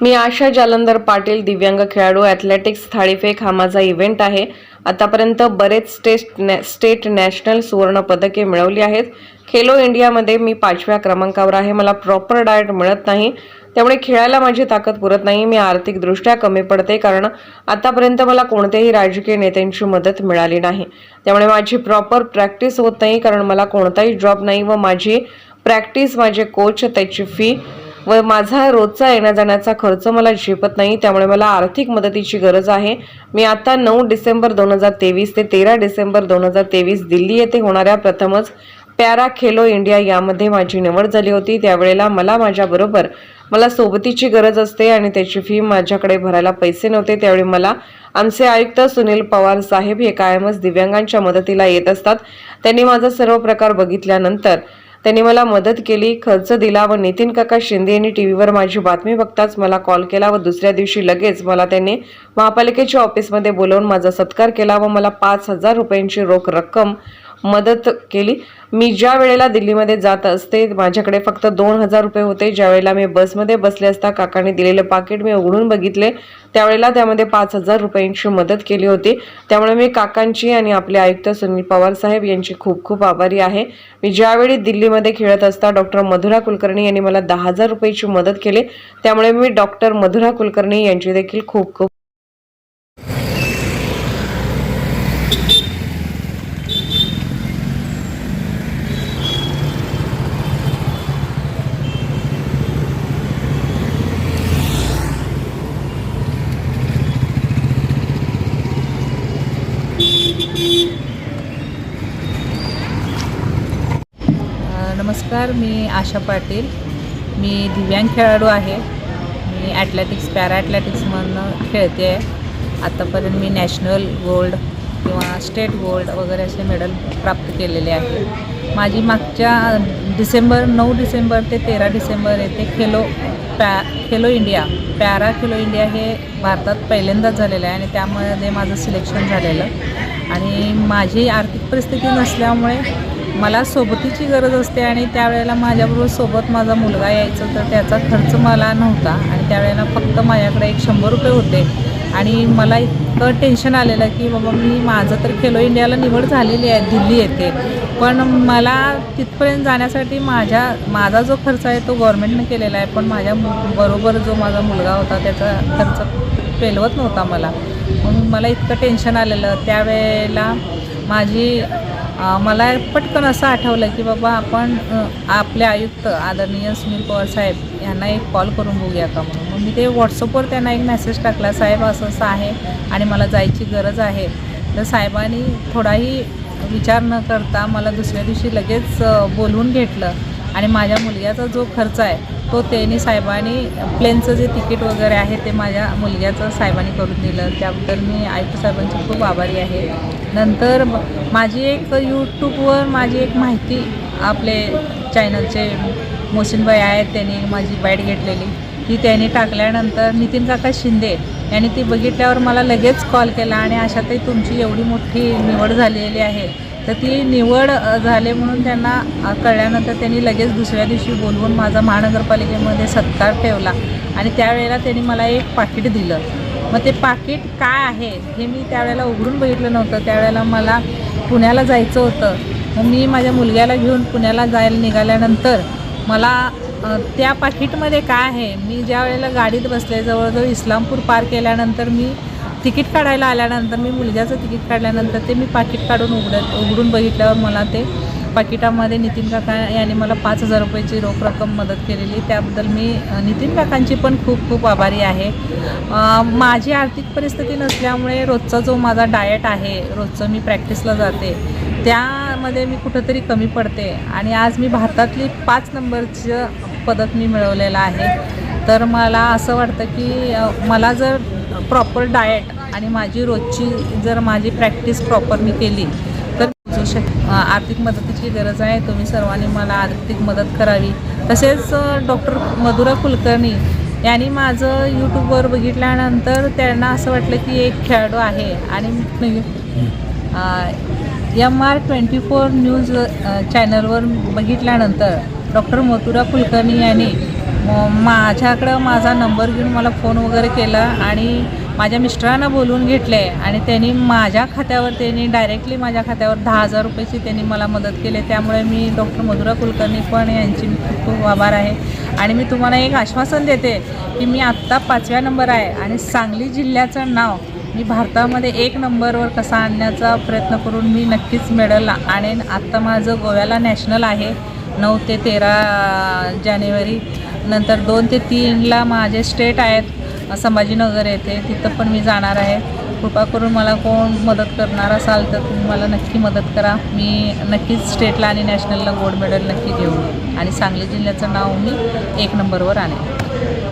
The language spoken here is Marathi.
मी आशा जालंधर पाटील दिव्यांग खेळाडू ॲथलेटिक्स थाळीफेक हा माझा इव्हेंट आहे. आतापर्यंत बरेच स्टेट नॅ स्टेट नॅशनल सुवर्णपदके मिळवली आहेत. खेलो इंडियामध्ये मी पाचव्या क्रमांकावर आहे. मला प्रॉपर डाएट मिळत नाही. त्यामुळे खेळायला माझी ताकद पुरत नाही. मी आर्थिकदृष्ट्या कमी पडते कारण आतापर्यंत मला कोणत्याही राजकीय नेत्यांची मदत मिळाली नाही. त्यामुळे माझी प्रॉपर प्रॅक्टिस होत नाही कारण मला कोणताही जॉब नाही व माझी प्रॅक्टिस माझे कोच त्याची फी व माझा रोजचा येण्या जाण्याचा खर्च मला झेपत नाही त्यामुळे मला आर्थिक मदतीची गरज आहे. मी आता नऊ डिसेंबर दोन हजार तेवीस ते तेरा डिसेंबर दोन हजार तेवीस दिल्ली येथे होणाऱ्या प्रथमच पॅरा खेलो इंडिया यामध्ये माझी निवड झाली होती. त्यावेळेला मला माझ्याबरोबर मला सोबतीची गरज असते आणि त्याची फी माझ्याकडे भरायला पैसे नव्हते. त्यावेळी मला आमचे आयुक्त सुनील पवार साहेब हे कायमच दिव्यांगांच्या मदतीला येत असतात. त्यांनी माझा सर्व प्रकार बघितल्यानंतर त्यांनी मला मदत केली खर्च दिला व नितीन काका शिंदे यांनी टी व्हीवर माझी बातमी बघताच मला कॉल केला व दुसऱ्या दिवशी लगेच मला त्यांनी महापालिकेच्या ऑफिसमध्ये बोलवून माझा सत्कार केला व मला पाच हजार रुपयांची रोख रक्कम मदत केली. मी ज्या वेळेला दिल्लीमध्ये जात असते माझ्याकडे फक्त दोन हजार रुपये होते. ज्यावेळेला मी बसमध्ये बसले असता काकाने दिलेलं पाकिट मी उघडून बघितले. त्यावेळेला त्यामध्ये पाच हजार रुपयांची मदत केली होती. त्यामुळे मी काकांची आणि आपले आयुक्त सुनील पवार साहेब यांची खूप खूप आभारी आहे. मी ज्यावेळी दिल्लीमध्ये खेळत असता डॉक्टर मधुरा कुलकर्णी यांनी मला दहा हजार रुपयाची मदत केली. त्यामुळे मी डॉक्टर मधुरा कुलकर्णी यांची देखील खूप खूप नमस्कार मी आशा पाटील. मी दिव्यांग खेळाडू आहे. मी ॲथलेटिक्स पॅरा ॲथलेटिक्समधनं खेळते. आहे आत्तापर्यंत मी नॅशनल गोल्ड किंवा स्टेट गोल्ड वगैरे असे मेडल प्राप्त केलेले आहे माझी मागच्या डिसेंबर नऊ डिसेंबर ते तेरा डिसेंबर येथे खेलो पॅ Khelo India para Khelo India हे भारतात पहिल्यांदाच झालेलं आहे आणि त्यामध्ये माझं सिलेक्शन झालेलं. आणि माझी आर्थिक परिस्थिती नसल्यामुळे मला सोबतीची गरज असते आणि त्यावेळेला माझ्याबरोबर सोबत माझा मुलगा यायचा तर त्याचा खर्च मला नव्हता आणि त्यावेळेला फक्त माझ्याकडे एक शंभर रुपये होते. आणि मला इतकं टेन्शन आलेलं की बाबा मी माझं तर खेलो इंडियाला निवड झालेली आहे दिल्ली येते पण मला तिथपर्यंत जाण्यासाठी माझ्या माझा जो खर्च आहे तो गव्हर्मेंटनं केलेला आहे. पण माझ्या मु- बरोबर जो माझा मुलगा होता त्याचा खर्च पेलवत नव्हता मला. म्हणून मला इतकं टेन्शन आलेलं. त्यावेळेला माझी मला पटकन असं आठवलं की बाबा आपण आपले आयुक्त आदरणीय सुनील पवार साहेब यांना एक कॉल करून बघूया का म्हणून. मग मी ते व्हॉट्सअपवर त्यांना एक मेसेज टाकला साहेब असं असं आहे आणि मला जायची गरज आहे. तर साहेबांनी थोडाही विचार न करता मला दुसऱ्या दिवशी लगेच बोलवून घेतलं आणि माझ्या मुलग्याचा जो खर्च आहे तो त्यांनी साहेबांनी प्लेनचं जे तिकीट वगैरे आहे ते माझ्या मुलग्याचं साहेबांनी करून दिलं. त्याबद्दल मी आयुक्त साहेबांची खूप आभारी आहे. नंतर माझी एक यूट्यूबवर माझी एक माहिती आपले चॅनलचे मोसिनबाई आहेत त्यांनी माझी बॅट घेतलेली. ती त्यांनी टाकल्यानंतर नितीन काका शिंदे यांनी ती बघितल्यावर मला लगेच कॉल केला आणि अशातही तुमची एवढी मोठी निवड झालेली आहे. तर ती निवड झाले म्हणून त्यांना कळल्यानंतर त्यांनी लगेच दुसऱ्या दिवशी बोलवून माझा महानगरपालिकेमध्ये सत्कार ठेवला. आणि त्यावेळेला त्यांनी मला एक पाकिट दिलं. मग ते पाकिट काय आहे हे मी त्यावेळेला उघडून बघितलं नव्हतं. त्यावेळेला मला पुण्याला जायचं होतं. मग मी माझ्या मुलग्याला घेऊन पुण्याला जायला निघाल्यानंतर मला त्या पाकिटमध्ये काय आहे मी ज्या वेळेला गाडीत बसले जवळजवळ इस्लामपूर पार केल्यानंतर मी तिकीट काढायला आल्यानंतर मी मुलग्याचं तिकीट काढल्यानंतर ते मी पाकिट काढून उघडत उघडून बघितल्यावर मला ते पाकिटामध्ये नितीन काका यांनी मला पाच हजार रुपयाची रोख रक्कम मदत केलेली. त्याबद्दल मी नितीन काकांची पण खूप खूप आभारी आहे. माझी आर्थिक परिस्थिती नसल्यामुळे रोजचा जो माझा डायट आहे रोजचं मी प्रॅक्टिसला जाते त्यामध्ये मी कुठंतरी कमी पडते. आणि आज मी भारतातली पाच नंबरचं पदक मी मिळवलेलं आहे. तर मला असं वाटतं की मला जर प्रॉपर डाएट आणि माझी रोजची जर माझी प्रॅक्टिस प्रॉपर मी केली तर शक आर्थिक मदतीची गरज आहे. तुम्ही सर्वांनी मला आर्थिक मदत करावी. तसेच डॉक्टर मधुरा कुलकर्णी यांनी माझं यूट्यूबवर बघितल्यानंतर त्यांना असं वाटलं की एक खेळाडू आहे आणि M R twenty four news चॅनलवर बघितल्यानंतर डॉक्टर मथुरा कुलकर्णी यांनी माझ्याकडं माझा नंबर घेऊन मला फोन वगैरे केला आणि माझ्या मिस्टरांना बोलून घेतले आणि त्यांनी माझ्या खात्यावर त्यांनी डायरेक्टली माझ्या खात्यावर दहा हजार रुपयाची त्यांनी मला मदत केली. त्यामुळे मी डॉक्टर मधुरा कुलकर्णी पण यांची मी खूप खूप आभार आहे. आणि मी तुम्हाला एक आश्वासन देते की मी आत्ता पाचव्या नंबर आहे आणि सांगली जिल्ह्याचं नाव मी भारतामध्ये एक नंबरवर कसा आणण्याचा प्रयत्न करून मी नक्कीच मेडल आणेन आत्ता माझं गोव्याला नॅशनल आहे नऊ ते तेरा जानेवारी. नंतर दोन ते तीनला माझे स्टेट आहेत संभाजीनगर येथे. तिथं पण मी जाणार आहे. कृपा करून मला कोण मदत करणार असाल तर तुम्ही मला नक्की मदत करा. मी नक्कीच स्टेटला आणि नॅशनलला गोल्ड मेडल नक्की घेऊन आणि सांगली जिल्ह्याचं नाव मी एक नंबरवर आणेन.